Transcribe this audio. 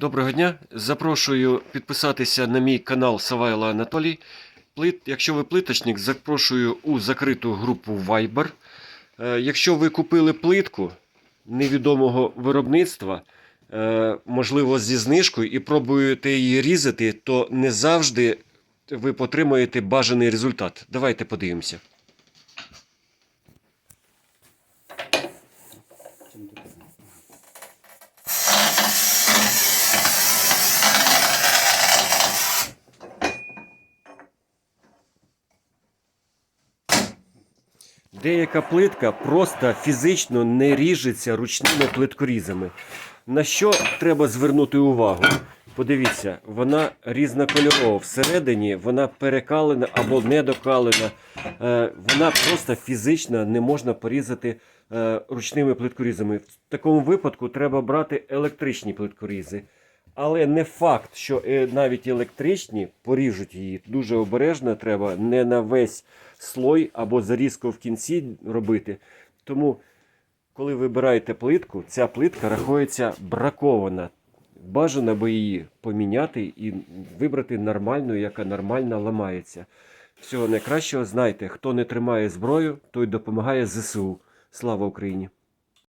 Доброго дня. Запрошую підписатися на мій канал Савайла Анатолій. Плит, якщо ви плиточник, запрошую у закриту групу Viber. Е, Якщо ви купили плитку невідомого виробництва, е, можливо, зі знижкою, і пробуєте її різати, то не завжди ви отримаєте бажаний результат. Давайте подивимося. Деяка плитка просто фізично не ріжеться ручними плиткорізами. На що треба звернути увагу? Подивіться, вона різнокольорова. Всередині вона перекалена або недокалена. Е, Вона просто фізично не можна порізати е, ручними плиткорізами. В такому випадку треба брати електричні плиткорізи. Але не факт, що е, навіть електричні поріжуть її. Дуже обережно треба не на весь слой або зарізку в кінці робити. Тому, коли вибираєте плитку, ця плитка рахується бракована. Бажано би її поміняти і вибрати нормальну, яка нормально ламається. Всього найкращого знайте, хто не тримає зброю, той допомагає ЗСУ. Слава Україні!